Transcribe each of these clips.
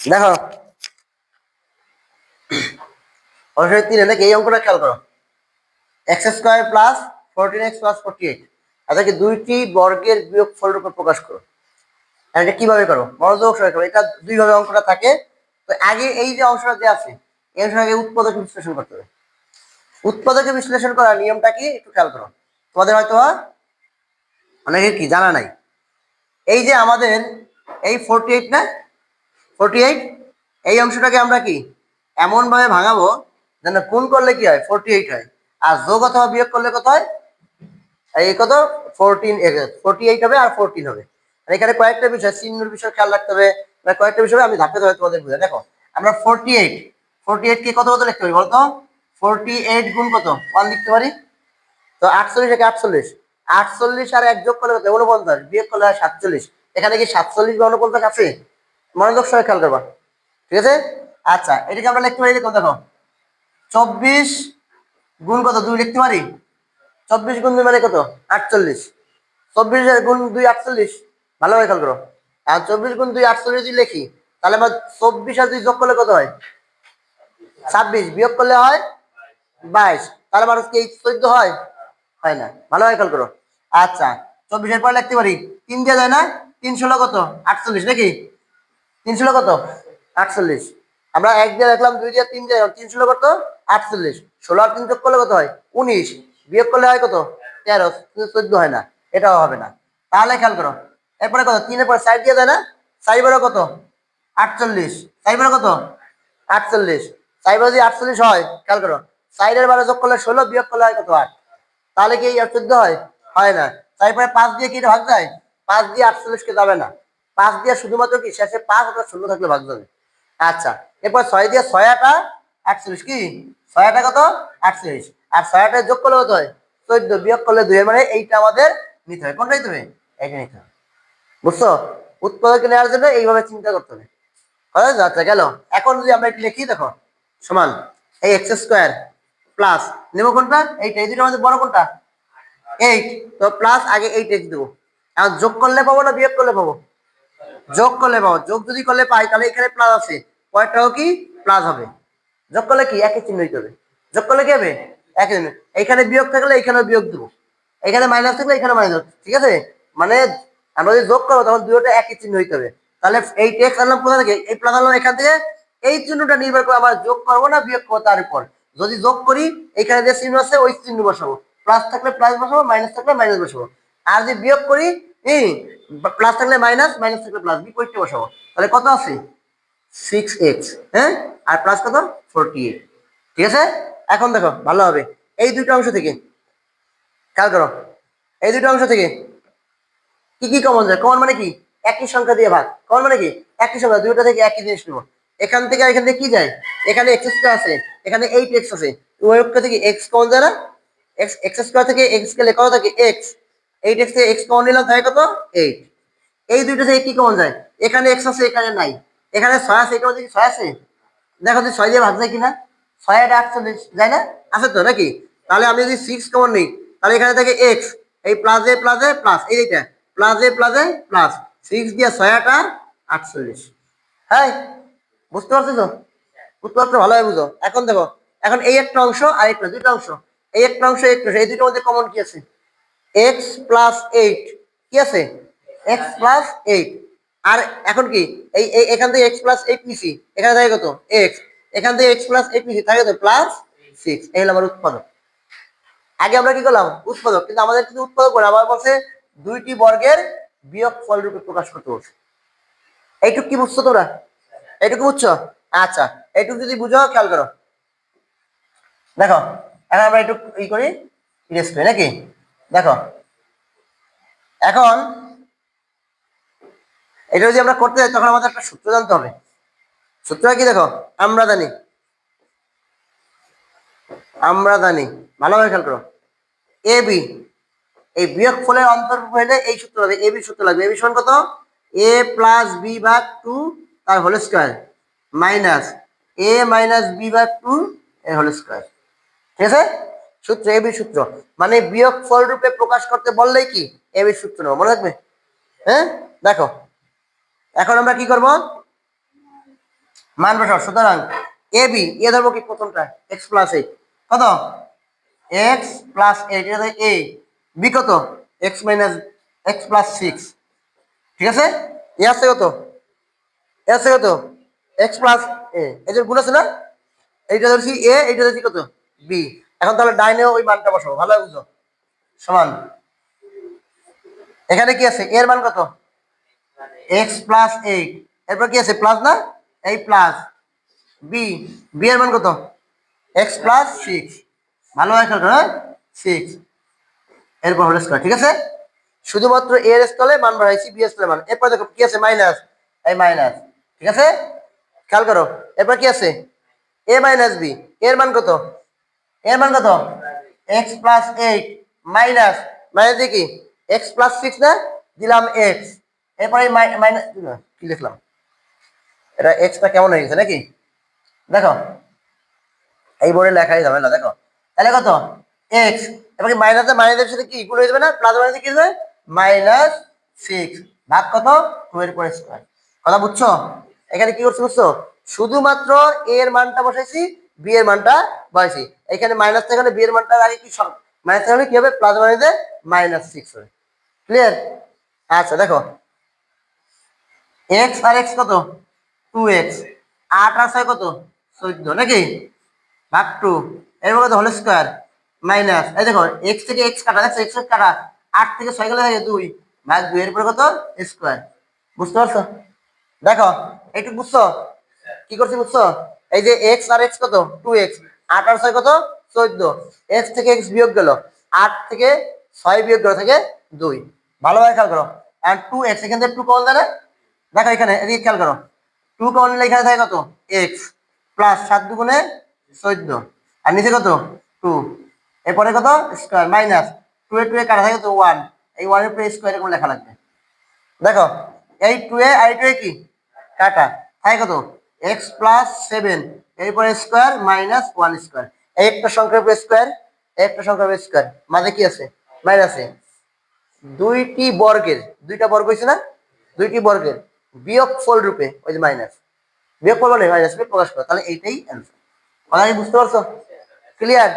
দেখো। অবশ্যই তিন নাকি এই অঙ্কটা খেয়াল করো। X square plus fourteen x plus forty eight এটাকে দুইটি বর্গের বিয়োগ ফল রূপে প্রকাশ করো। এটা কীভাবে করো? মনোযোগ সহকারে করো। এটা দুইভাবে অঙ্কটা থাকে। তো আগে এই যে অংশটা যে আছে, এই অংশটা আগে উৎপাদক বিশ্লেষণ করতে হবে। উৎপাদকে বিশ্লেষণ করার নিয়মটা কি? একটু খেয়াল করো। তোমাদের হয়তো অনেকের কি জানা নাই। এই যে আমাদের এই ফোরটি এইট না ফোরটি এইট এই অংশটাকে আমরা কি? এমনভাবে ভাঙাবো যেন গুণ করলে কি হয়? ফোরটি এইট হয়। আর যোগ অথবা বিয়োগ করলে কত হয়? এই কত? ফোরটিন ফোরটি এইট হবে আর ফোরটিন হবে। এখানে কয়েকটা বিষয়, চিহ্নের বিষয় খেয়াল রাখতে হবে। বা কয়েকটা বিষয় আমি ধাপে ধাপে তোমাদের বুঝে দেখো, আমরা ফোরটি এইট ফোরটি এইট কে কত কত লিখতে পারি বলতো? ফোরটি এইট গুণ কত? ওয়ান লিখতে পারি। তো আটচল্লিশ একে আটচল্লিশ। আটচল্লিশ আর এক যোগ করলে কত? উনপঞ্চাশ বিয়োগ করলে সাতচল্লিশ। এখানে কি সাতচল্লিশ বা উনপঞ্চাশ আছে? মনোযোগ সঙ্গে খেয়াল করবা। ঠিক আছে? আচ্ছা এটাকে আমরা লিখতে পারি দেখো দেখো। চব্বিশ গুণ কত? দুই লিখতে পারি? চব্বিশ গুণ দুই মানে কত? আটচল্লিশ। চব্বিশ গুণ দুই আটচল্লিশ। ভালোভাবে খেয়াল করো। আর চব্বিশ গুণ দুই আটচল্লিশ যদি লিখি, তাহলে আমার চব্বিশ আর দুই যোগ করলে কত হয়? ছাব্বিশ। বিয়োগ করলে হয় বাইশ। তাহলে মানুষ কি চোদ্দ হয়? হয় না। ভালোভাবে খেয়াল করো। আচ্ছা চব্বিশের পরে লিখতে পারি। তিন দিয়ে যায় না? তিন ষোলো কত? আটচল্লিশ। নাকি? তিন ষোলো কত? আটচল্লিশ। আমরা এক দিয়ে দেখলাম দুই দিয়ে তিন দিয়ে তিন ষোলো কত? আটচল্লিশ। ষোলো আর তিন যোগ করলে কত হয়? উনিশ। বিয়োগ করলে হয় কত? তেরো। চোদ্দ হয় না, এটাও হবে না। তাহলে খেয়াল করো, এরপরে কত? তিনের পরে সাইড দিয়ে দেয় না? সাইবারও কত? আটচল্লিশ। সাইবারও কত? আটচল্লিশ। সাইবার যদি আটচল্লিশ হয়, খেয়াল করো, সাইডের বারে যোগ করলে ষোলো, বিয়োগ করলে হয় কত? আট। তাহলে কি চোদ্দ হয়? হয় না। তারপরে পাঁচ দিয়ে কি ভাগ যায়? পাঁচ দিয়ে আটচল্লিশকে যাবে না। পাঁচ দিয়ে শুধুমাত্র কি? শেষে পাঁচ অথবা শূন্য থাকলে ভাগ যাবে। আচ্ছা এরপর ছয় দিয়ে ছয় আটা আটচল্লিশ কি? ছয় আটা কত? আটচল্লিশ আর ছয় আটা যোগ করলে কত হয়? চোদ্দ। বিয়োগ করলে দুই মানে এইটা আমাদের নিতে হবে। কোনটা নিতে হবে? এইটা নিতে হবে। বুঝছ? উৎপাদকে নেওয়ার জন্য এইভাবে চিন্তা করতে হবে। যাচ্ছে গেল। এখন যদি আমরা একটু লিখি, দেখো, সমান এই এক্স স্কোয়ার প্লাস, নেব কোনটা? এইটা। এই দুটো আমাদের বড় কোনটা? এইট। তো প্লাস আগে এইট এক্স দেবো। এখন যোগ করলে পাবো না বিয়োগ করলে পাবো? যোগ করলে পাবো। যোগ যদি করলে পাই, তাহলে এখানে প্লাস আছে। পরেরটাও কি? প্লাস হবে। যোগ করলে কি? একই চিহ্ন হইতে হবে। যোগ করলে কি হবে? একই চিহ্ন এইখানে বিয়োগ থাকলে এখানেও বিয়োগ দেবো। এখানে মাইনাস থাকলে এখানে মাইনাস ঠিক আছে? মানে আমরা যদি যোগ করব, তখন দুটোটা একই চিহ্ন হইতে হবে। তাহলে এই টেক্স আনলাম কোথা থেকে? এই প্লাস আনলাম এখান থেকে। এই চিহ্নটা নির্ভর করে আমরা যোগ করব না বিয়োগ করব তার উপর। যদি যোগ করি, এখানে যে চিহ্ন আছে, ওই চিহ্ন বসাবো। প্লাস থাকলে প্লাস বসাবো মাইনাস থাকলে মাইনাস বসাবো। আর যদি বিয়োগ করি এই প্লাস থাকলে মাইনাস মাইনাস থাকলে প্লাস বিপরীতটা বসাবো। তাহলে কত আছে সিক্স এক্স হ্যাঁ? আর প্লাস কত? ফোরটি এইট ঠিক আছে? এখন দেখো, ভালো হবে। এই দুটো অংশ থেকে, খেয়াল করো, এই দুটো অংশ থেকে কি কি কমন যায়? কমন মানে কি? একই সংখ্যা দিয়ে ভাগ। কমন মানে কি? একই সংখ্যা, দুইটা থেকে একই জিনিস নেব। এখান থেকে আর এখান থেকে কি যায়? এখানে এক্স স্কোয়ার আছে, এখানে এইট এক্স আছে। ওই থেকে এক্স কমন যায় না? এক্স এক্স স্কোয়ার থেকে এক্স কে লেখা থাকে? X eight x x common নিলাম থাকে কত? এইট এই দুইটা থেকে কি কমন যায়? এখানে এক্স আছে এখানে নাই। এখানে ছয় আছে এখানে ছয় আছে? দেখো যে ছয় দিয়ে ভাগ যায় কিনা? ছয় আট আটচল্লিশ যায় না? আছে তো নাকি? তাহলে আমি যদি সিক্স কমন নিই তাহলে এখানে থাকে এক্স এই প্লাসে প্লাসে প্লাস এই এইটা প্লাসে প্লাসে প্লাস সিক্স দিয়ে ছয় আট আর আটচল্লিশ। হ্যাঁ বুঝতে পারছ তো? বুঝতে পারছ? ভালোভাবে বুঝো। এখন দেখো এখন এই একটা অংশ আর একটা দুইটা অংশ। এই একটা অংশ এই একটা অংশ, এই দুটোর মধ্যে কমন কি আছে? এক্স প্লাস এইট কি আছে? এক্স প্লাস এইট আর এখন কি? এই এখান থেকে এক্স প্লাস এইট নিছি। এখানে থাকে কত? এক্স এখান থেকে এক্স প্লাস এইট নিছি। থাকে কত? প্লাস সিক্স এই হলো আমার উৎপাদক। আগে আমরা কি করলাম? উৎপাদক। কিন্তু আমাদের কিন্তু উৎপাদক করে আমার বলছে দুইটি বর্গের বিয়োগ ফল রূপে প্রকাশ করতে বলছে। এইটুক কি বুঝছ তোমরা? এইটুকু বুঝছ? আচ্ছা। এইটুক যদি বুঝো, খেয়াল করো। দেখো, এখন আমরা একটু ই করি করি, নাকি? দেখো। এখন এটা যদি আমরা করতে যাই, তখন আমাদের একটা সূত্র জানতে হবে। সূত্রটা কি দেখো? আমরা জানি আমরা জানি ভালোভাবে খেয়াল করো। A b. এই বিয়োগ ফলের অন্তর্ভুক্ত হলে এই সূত্র লাগবে। এ বি সূত্র লাগবে। এ বি সমান কত? এ প্লাস বি ভাগ টু তার whole square. Minus a minus b ভাগ টু এর হোল স্কোয়ার। ঠিক আছে? সূত্র এ বি সূত্র। মানে বিয়োগ ফল রূপে প্রকাশ করতে বললেই কি? এ বি সূত্র নেব, মনে রাখবে হ্যাঁ? দেখো, এখন আমরা কি করব? মান বসাও সুতরাং এ বি এ ধরবো কি প্রথমটা? এক্স প্লাস এইট কত? এক্স প্লাস এইট এটা এ বি কত? X minus x plus six ঠিক আছে? এ আছে কত? এ আছে কত? এক্স প্লাস এ যে গুণ আছে না? এইটা ধরছি এ এইটা ধরছি কত? বি এখন তাহলে ডাইনে ওই মানটা বসাবো, ভালো বুঝো। সমান। এখানে কি আছে? এর মান কত? এক্স প্লাস এইট এরপর কি আছে? প্লাস না? এই প্লাস বি বি এর মান কত? এক্স প্লাস সিক্স ভালো হয় হ্যাঁ? সিক্স এরপর হোল স্কোয়ার ঠিক আছে? শুধুমাত্র এর স্থলে মান বাড়াইছি বি স্থলে মান। এরপর দেখো কি আছে? মাইনাস এই মাইনাস ঠিক আছে? খেয়াল করো। এরপর কি আছে? এ মাইনাস বি এর মান কত? এর মান কত? X plus eight minus minus দিয়ে কি? এক্স প্লাস সিক্স না? দিলাম এক্স এরপরে মাইনাস কি লিখলাম? এটা এক্সটা কেমন হয়ে গেছে নাকি? দেখো, এই বোর্ডে লেখাই যাবে না দেখো। তাহলে কত? এক্স এবার মাইনাসে মাইনাসের সাথে কি ইকুয়াল হয়ে যাবে না? প্লাস মাইনাসে কি হবে মাইনাস সিক্স ভাগ কত? টু এর পরে স্কোয়ার কথা বুঝছ? এখানে কি করছ বুঝছ? শুধুমাত্র এর মানটা বসাইছি বি এর মানটা বসাইছি এখানে মাইনাস থাকলে বি এর মানটা আগে কি মাইনাস থাকলে কি হবে? প্লাস মাইনাসে মাইনাস সিক্স হবে। ক্লিয়ার আচ্ছা দেখো। এক্স আর এক্স কত? টু এক্স আট আর ছয় কত? চোদ্দ, নাকি? ভাগ টু এরপর কত? হোল স্কোয়ার মাইনাস এই দেখো এক্স থেকে এক্স কাটা, দেখছ? এক্স কাটা। আট থেকে ছয় গেলে থাকে দুই। ভাগ দুই এরপরে কত? স্কোয়ার বুঝতে পারছ? দেখো, একটু বুঝছ? কি করছি বুঝছ? এই যে এক্স আর এক্স কত? টু এক্স আট আর ছয় কত? চোদ্দ। এক্স থেকে এক্স বিয়োগ গেল। আট থেকে ছয় বিয়োগ গেল থেকে দুই। ভালোভাবে খেয়াল করো। আর টু এক্স এখান থেকে টু কমন না দেখো এখানে, এদিকে খেয়াল করো। টু কমন নিলে এখানে থাকে কত? এক্স প্লাস সাত দুগুণে চোদ্দ। আর নিচে কত? টু এরপরে কত? Square minus two a two a কাটা থাকে কত? ওয়ান এই ওয়ানের পরে স্কোয়ার এরকম লেখা লাগবে। দেখো, এই টু এ, আর টু এ কি? কাটা। থাকে কত? এক্স প্লাস সেভেন এরপরে স্কোয়ার মাইনাস ওয়ান স্কোয়ার একটা সংখ্যার স্কোয়ার একটা সংখ্যার স্কোয়ার মাঝে কি আছে? মাইনাসে দুইটি বর্গের, দুইটা বর্গ হয়েছে না? দুইটি বর্গের বিয়োগ ফল রূপে, ওই যে মাইনাস বিয়োগ ফল মানে মাইনাস প্রকাশ করো। তাহলে এইটাই অ্যান্সার বুঝতে পারছ? ক্লিয়ার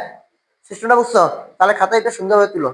সিস্টেমটা বুঝছ? তাহলে খাতা এটা সুন্দরভাবে তুলো।